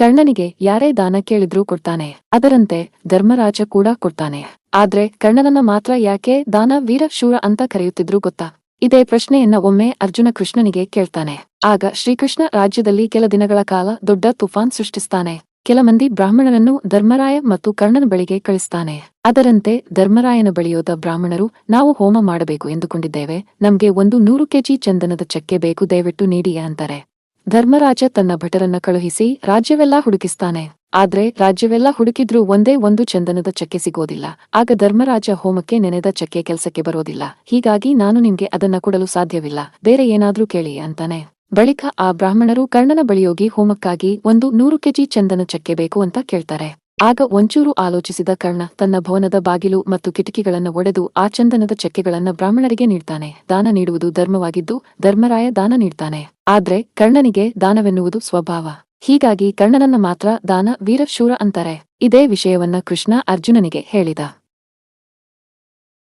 ಕರ್ಣನಿಗೆ ಯಾರೇ ದಾನ ಕೇಳಿದ್ರೂ ಕೊಡ್ತಾನೆ. ಅದರಂತೆ ಧರ್ಮರಾಜ ಕೂಡ ಕೊಡ್ತಾನೆ. ಆದ್ರೆ ಕರ್ಣನನ್ನ ಮಾತ್ರ ಯಾಕೆ ದಾನ ವೀರ ಶೂರ ಅಂತ ಕರೆಯುತ್ತಿದ್ರು ಗೊತ್ತಾ? ಇದೇ ಪ್ರಶ್ನೆಯನ್ನ ಒಮ್ಮೆ ಅರ್ಜುನ ಕೃಷ್ಣನಿಗೆ ಕೇಳ್ತಾನೆ. ಆಗ ಶ್ರೀಕೃಷ್ಣ ರಾಜ್ಯದಲ್ಲಿ ಕೆಲ ದಿನಗಳ ಕಾಲ ದೊಡ್ಡ ತುಫಾನ್ ಸೃಷ್ಟಿಸ್ತಾನೆ. ಕೆಲ ಮಂದಿ ಬ್ರಾಹ್ಮಣರನ್ನು ಧರ್ಮರಾಯ ಮತ್ತು ಕರ್ಣನ ಬಳಿಗೆ ಕಳಿಸ್ತಾನೆ. ಅದರಂತೆ ಧರ್ಮರಾಯನ ಬಳಿಯೋದ ಬ್ರಾಹ್ಮಣರು, ನಾವು ಹೋಮ ಮಾಡಬೇಕು ಎಂದುಕೊಂಡಿದ್ದೇವೆ. ನಮ್ಗೆ ಒಂದು ನೂರು ಕೆಜಿ ಚಂದನದ ಚಕ್ಕೆ ಬೇಕು, ದಯವಿಟ್ಟು ನೀಡಿ ಅಂತಾರೆ. ಧರ್ಮರಾಜ ತನ್ನ ಭಟರನ್ನ ಕಳುಹಿಸಿ ರಾಜ್ಯವೆಲ್ಲಾ ಹುಡುಕಿಸ್ತಾನೆ. ಆದ್ರೆ ರಾಜ್ಯವೆಲ್ಲ ಹುಡುಕಿದ್ರೂ ಒಂದೇ ಒಂದು ಚಂದನದ ಚಕ್ಕೆ ಸಿಗೋದಿಲ್ಲ. ಆಗ ಧರ್ಮರಾಜ ಹೋಮಕ್ಕೆ ನೆನೆದ ಚಕ್ಕೆ ಕೆಲಸಕ್ಕೆ ಬರೋದಿಲ್ಲ. ಹೀಗಾಗಿ ನಾನು ನಿಮ್ಗೆ ಅದನ್ನ ಕೊಡಲು ಸಾಧ್ಯವಿಲ್ಲ. ಬೇರೆ ಏನಾದ್ರೂ ಕೇಳಿ ಅಂತಾನೆ. ಬಳಿಕ ಆ ಬ್ರಾಹ್ಮಣರು ಕರ್ಣನ ಬಳಿಯೋಗಿ ಹೋಮಕ್ಕಾಗಿ ಒಂದು ನೂರು ಕೆಜಿ ಚಂದನ ಚಕ್ಕೆ ಬೇಕು ಅಂತ ಕೇಳ್ತಾರೆ. ಆಗ ಒಂಚೂರು ಆಲೋಚಿಸಿದ ಕರ್ಣ ತನ್ನ ಭವನದ ಬಾಗಿಲು ಮತ್ತು ಕಿಟಕಿಗಳನ್ನು ಒಡೆದು ಆ ಚಂದನದ ಚಕ್ಕೆಗಳನ್ನು ಬ್ರಾಹ್ಮಣರಿಗೆ ನೀಡ್ತಾನೆ. ದಾನ ನೀಡುವುದು ಧರ್ಮವಾಗಿದ್ದು ಧರ್ಮರಾಯ ದಾನ ನೀಡ್ತಾನೆ. ಆದ್ರೆ ಕರ್ಣನಿಗೆ ದಾನವೆನ್ನುವುದು ಸ್ವಭಾವ. ಹೀಗಾಗಿ ಕರ್ಣನನ್ನ ಮಾತ್ರ ದಾನ ವೀರಶೂರ ಅಂತಾರೆ. ಇದೇ ವಿಷಯವನ್ನ ಕೃಷ್ಣ ಅರ್ಜುನನಿಗೆ ಹೇಳಿದ.